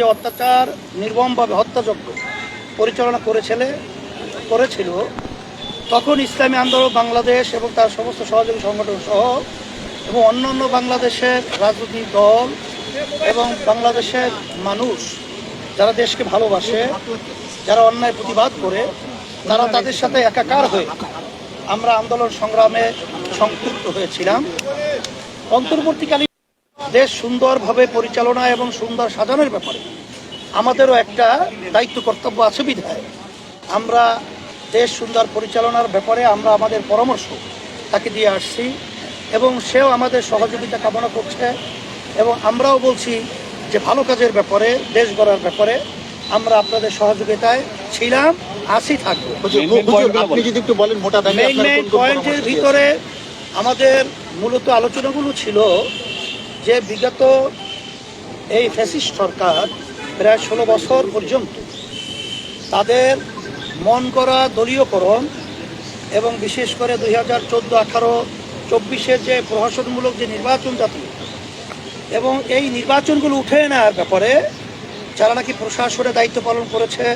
যে অত্যাচার নির্মমভাবে হত্যাযজ্ঞ পরিচালনা করেছিলে, করেছিল, তখন ইসলামী আন্দোলন বাংলাদেশ এবং তার সমস্ত সহযোগী সংগঠন সহ এবং অন্যান্য বাংলাদেশের রাজনৈতিক দল এবং বাংলাদেশের মানুষ যারা দেশকে ভালোবাসে, যারা অন্যায় প্রতিবাদ করে, তারা তাদের সাথে একাকার হয়ে আমরা আন্দোলন সংগ্রামে সম্পৃক্ত হয়েছিলাম। অন্তর্বর্তীকালীন দেশ সুন্দরভাবে পরিচালনা এবং সুন্দর সাজানোর ব্যাপারে আমাদেরও একটা দায়িত্ব কর্তব্য আছে বিধায়। আমরা দেশ সুন্দর পরিচালনার ব্যাপারে আমরা আমাদের পরামর্শ তাকে দিয়ে আসছি এবং সেও আমাদের সহযোগিতা কামনা করছে এবং আমরাও বলছি যে ভালো কাজের ব্যাপারে দেশ গড়ার ব্যাপারে আমরা আপনাদের সহযোগিতায় ছিলাম আসি থাকব। আপনি যদি একটু বলেন মোটা পয়েন্টের ভিতরে আমাদের মূলত আলোচনাগুলো ছিল যে বিগত এই ফ্যাসিস্ট সরকার প্রায় ষোলো বছর পর্যন্ত তাদের মন করা দলীয়করণ এবং বিশেষ করে দুই হাজার চোদ্দ আঠারো চব্বিশের যে প্রহসনমূলক যে নির্বাচন জাতীয় এবং এই নির্বাচনগুলো উঠে নেওয়ার ব্যাপারে যারা নাকি প্রশাসনে দায়িত্ব পালন করেছে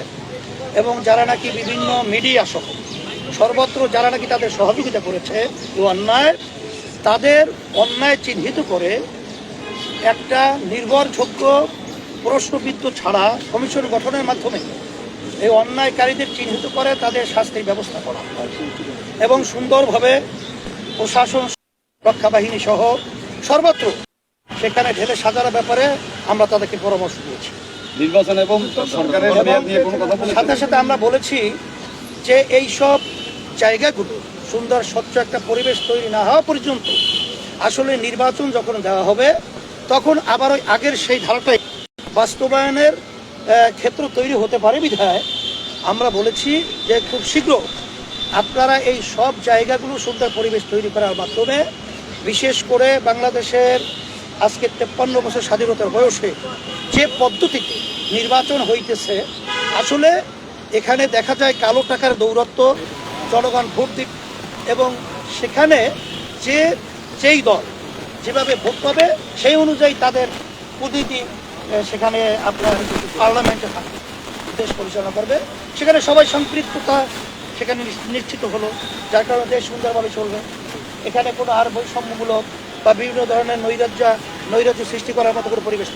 এবং যারা নাকি বিভিন্ন মিডিয়া সহ সর্বত্র যারা নাকি তাদের সহযোগিতা করেছে অন্যায়, তাদের অন্যায় চিহ্নিত করে একটা নির্ভরযোগ্য প্রশ্নবিদ্ধ ছাড়া কমিশন গঠনের মাধ্যমে এই অন্যায়কারীদের চিহ্নিত করে তাদের শাস্তির ব্যবস্থা করা এবং সুন্দরভাবে প্রশাসন রক্ষা বাহিনী সহ সর্বত্র সেখানে ঢেলে সাজানোর ব্যাপারে আমরা তাদেরকে পরামর্শ দিয়েছি। নির্বাচন এবং সরকারের সাথে সাথে আমরা বলেছি যে এই সব জায়গাগুলো সুন্দর স্বচ্ছ একটা পরিবেশ তৈরি না হওয়া পর্যন্ত আসলে নির্বাচন যখন দেওয়া হবে তখন আবার ওই আগের সেই ধারাটাই বাস্তবায়নের ক্ষেত্র তৈরি হতে পারে বিধায়। আমরা বলেছি যে খুব শীঘ্র আপনারা এই সব জায়গাগুলো সুন্দর পরিবেশ তৈরি করার মাধ্যমে, বিশেষ করে বাংলাদেশের আজকে তেপ্পান্ন বছর স্বাধীনতার বয়সে যে পদ্ধতিতে নির্বাচন হইতেছে, আসলে এখানে দেখা যায় কালো টাকার দৌরত্ব জনগণ ভোট দিক এবং সেখানে যে, যেই দল যেভাবে ভোট পাবে, সেই অনুযায়ী তাদের প্রতিটি সেখানে আপনার পার্লামেন্টে থাকবে, দেশ পরিচালনা করবে সেখানে সবাই সম্পৃক্ততা সেখানে নিশ্চিত হলো, যার কারণে দেশ সুন্দরভাবে চলবে এখানে কোনো আর বৈষম্যমূলক বা বিভিন্ন ধরনের নৈরাজ্য নৈরাজ্য সৃষ্টি করার মতো করে পরিবেশ।